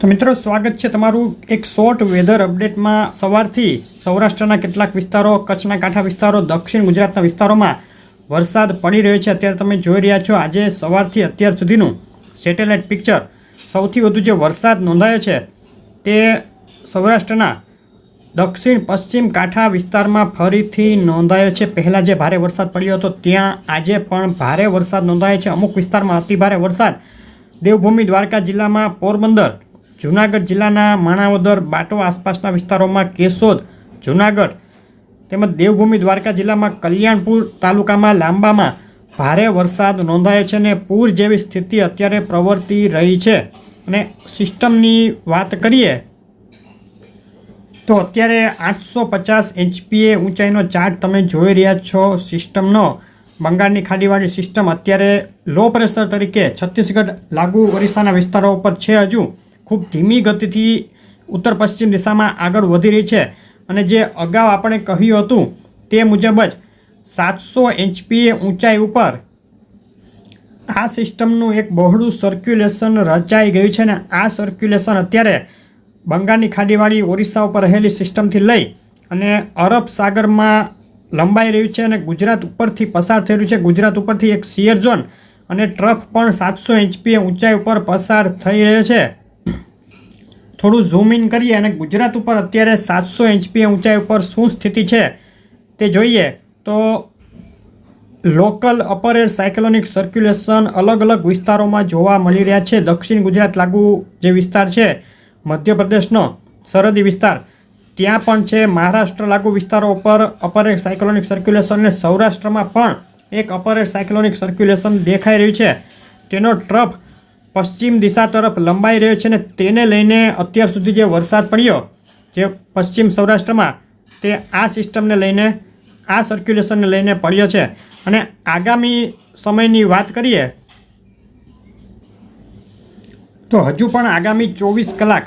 તો મિત્રો, સ્વાગત છે તમારું એક શોર્ટ વેધર અપડેટમાં સવારથી સૌરાષ્ટ્રના કેટલાક વિસ્તારો, કચ્છના કાંઠા વિસ્તારો, દક્ષિણ ગુજરાતના વિસ્તારોમાં વરસાદ પડી રહ્યો છે. અત્યારે તમે જોઈ રહ્યા છો, આજે સવારથી અત્યાર સુધીનું સેટેલાઇટ પિક્ચર સૌથી વધુ જે વરસાદ નોંધાયો છે તે સૌરાષ્ટ્રના દક્ષિણ પશ્ચિમ કાંઠા વિસ્તારમાં ફરીથી નોંધાયો છે. પહેલાં જે ભારે વરસાદ પડ્યો હતો, ત્યાં આજે પણ ભારે વરસાદ નોંધાયો છે. અમુક વિસ્તારમાં અતિભારે વરસાદ. દેવભૂમિ દ્વારકા જિલ્લામાં પોરબંદર જૂનાગઢ જિલ્લાના માણાવદર બાટો આસપાસના વિસ્તારોમાં કેશોદ, જૂનાગઢ તેમજ દેવભૂમિ દ્વારકા જિલ્લામાં કલ્યાણપુર તાલુકામાં લાંબામાં ભારે વરસાદ નોંધાયો છે અને પૂર જેવી સ્થિતિ અત્યારે પ્રવર્તી રહી છે. અને સિસ્ટમની વાત કરીએ તો અત્યારે આઠસો પચાસ એચપીએ ઊંચાઈનો ચાર્ટ તમે જોઈ રહ્યા છો સિસ્ટમનો. બંગાળની ખાડીવાળી સિસ્ટમ અત્યારે લો પ્રેશર તરીકે છત્તીસગઢ, લાગુ ઓરિસ્સાના વિસ્તારો ઉપર છે હજુ. ખૂબ ધીમી ગતિથી ઉત્તર પશ્ચિમ દિશામાં આગળ વધી રહી છે. અને જે અગાઉ આપણે કહ્યું હતું તે મુજબ જ સાતસો એચપીએ ઊંચાઈ ઉપર આ સિસ્ટમનું એક બહોળું સર્ક્યુલેશન રચાઈ ગયું છે ને આ સર્ક્યુલેશન અત્યારે બંગાળની ખાડીવાળી ઓરિસ્સા ઉપર રહેલી સિસ્ટમથી લઈ અને અરબ સાગરમાં લંબાઈ રહ્યું છે અને ગુજરાત ઉપરથી પસાર થઈ રહ્યું છે. ગુજરાત ઉપરથી એક સિયર ઝોન અને ટ્રફ પણ સાતસો એચપીએ ઊંચાઈ ઉપર પસાર થઈ રહ્યો છે. થોડું ઝૂમ ઇન કરીએ અને ગુજરાત ઉપર અત્યારે સાતસો એચપી ઊંચાઈ ઉપર શું સ્થિતિ છે તે જોઈએ તો local upper air cyclonic circulation અલગ અલગ વિસ્તારોમાં જોવા મળી રહ્યા છે. દક્ષિણ ગુજરાત લાગુ જે વિસ્તાર છે, મધ્યપ્રદેશનો સરહદી વિસ્તાર, ત્યાં પણ છે. મહારાષ્ટ્ર લાગુ વિસ્તારો ઉપર અપર એર સાયક્લોનિક સર્ક્યુલેશન અને સૌરાષ્ટ્રમાં પણ એક અપર એર સાયક્લોનિક સર્ક્યુલેશન દેખાઈ રહ્યું છે. તેનો ટ્રફ પશ્ચિમ દિશા તરફ લંબાઈ રહ્યો છે ને તેને લઈને અત્યાર સુધી જે વરસાદ પડ્યો, જે પશ્ચિમ સૌરાષ્ટ્રમાં, તે આ સિસ્ટમને લઈને, આ સર્ક્યુલેશનને લઈને પડ્યો છે. અને આગામી સમયની વાત કરીએ, તો હજુ પણ આગામી ચોવીસ કલાક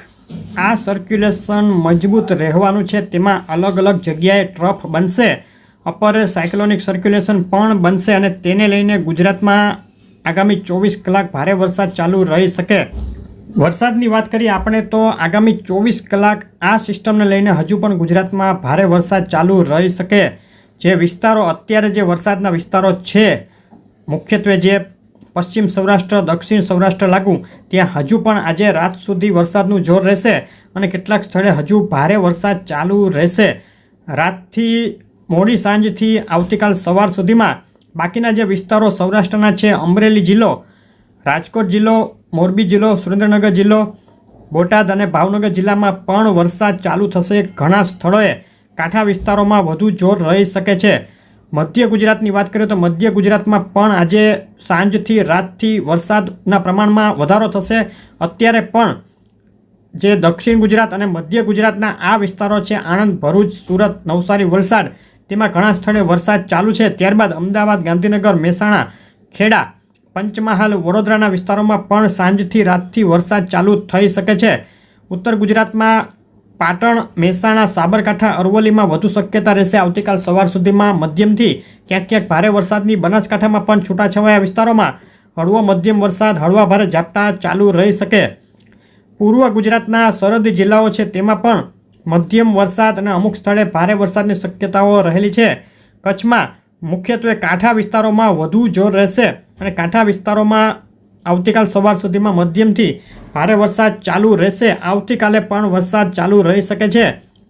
આ સર્ક્યુલેશન મજબૂત રહેવાનું છે. તેમાં અલગ અલગ જગ્યાએ ટ્રફ બનશે, અપર સાયક્લોનિક સર્ક્યુલેશન પણ બનશે અને તેને લઈને ગુજરાતમાં આગામી ચોવીસ કલાક ભારે વરસાદ ચાલુ રહી શકે. વરસાદની વાત કરીએ આપણે તો આગામી ચોવીસ કલાક આ સિસ્ટમને લઈને હજુ પણ ગુજરાતમાં ભારે વરસાદ ચાલુ રહી શકે. જે વિસ્તારો, અત્યારે જે વરસાદના વિસ્તારો છે, મુખ્યત્વે જે પશ્ચિમ સૌરાષ્ટ્ર, દક્ષિણ સૌરાષ્ટ્ર લાગુ, ત્યાં હજુ પણ આજે રાત સુધી વરસાદનું જોર રહેશે અને કેટલાક સ્થળે હજુ ભારે વરસાદ ચાલુ રહેશે. રાતથી મોડી સાંજથી આવતીકાલ સવાર સુધીમાં બાકીના જે વિસ્તારો સૌરાષ્ટ્રના છે, અમરેલી જિલ્લો, રાજકોટ જિલ્લો, મોરબી જિલ્લો, સુરેન્દ્રનગર જિલ્લો, બોટાદ અને ભાવનગર જિલ્લામાં પણ વરસાદ ચાલુ થશે. ઘણા સ્થળોએ કાંઠા વિસ્તારોમાં વધુ જોર રહી શકે છે. મધ્ય ગુજરાતની વાત કરીએ તો મધ્ય ગુજરાતમાં પણ આજે સાંજથી રાતથી વરસાદના પ્રમાણમાં વધારો થશે. અત્યારે પણ જે દક્ષિણ ગુજરાત અને મધ્ય ગુજરાતના આ વિસ્તારો છે, આણંદ, ભરૂચ, સુરત, નવસારી, વલસાડ તેમાં ઘણા સ્થળે વરસાદ ચાલુ છે. ત્યારબાદ અમદાવાદ, ગાંધીનગર, મહેસાણા, ખેડા, પંચમહાલ, વડોદરાના વિસ્તારોમાં પણ સાંજથી રાતથી વરસાદ ચાલુ થઈ શકે છે. ઉત્તર ગુજરાતમાં પાટણ, મહેસાણા, સાબરકાંઠા, અરવલ્લીમાં વધુ શક્યતા રહેશે. આવતીકાલ સવાર સુધીમાં મધ્યમથી ક્યાંક ક્યાંક ભારે વરસાદની બનાસકાંઠામાં પણ છૂટાછવાયા વિસ્તારોમાં હળવો મધ્યમ વરસાદ, હળવા ભારે ઝાપટા ચાલુ રહી શકે. પૂર્વ ગુજરાતના સરહદી જિલ્લાઓ છે, તેમાં પણ મધ્યમ વરસાદ અને અમુક સ્થળે ભારે વરસાદની શક્યતાઓ રહેલી છે. કચ્છમાં મુખ્યત્વે કાંઠા વિસ્તારોમાં વધુ જોર રહેશે અને કાંઠા વિસ્તારોમાં આવતીકાલ સવાર સુધીમાં મધ્યમથી ભારે વરસાદ ચાલુ રહેશે. આવતીકાલે પણ વરસાદ ચાલુ રહી શકે છે.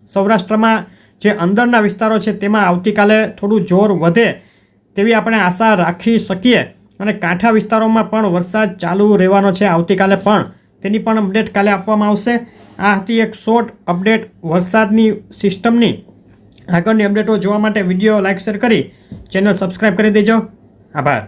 સૌરાષ્ટ્રમાં જે અંદરના વિસ્તારો છે તેમાં આવતીકાલે થોડું જોર વધે તેવી આપણે આશા રાખી શકીએ અને કાંઠા વિસ્તારોમાં પણ વરસાદ ચાલુ રહેવાનો છે આવતીકાલે પણ. તેની પણ અપડેટ કાલે આપવામાં આવશે. આ હતી એક શોર્ટ અપડેટ વરસાદની સિસ્ટમની આગળની અપડેટો જોવા માટે વીડિયો લાઇક શેર કરી. ચેનલ સબસ્ક્રાઈબ કરી દેજો. આભાર.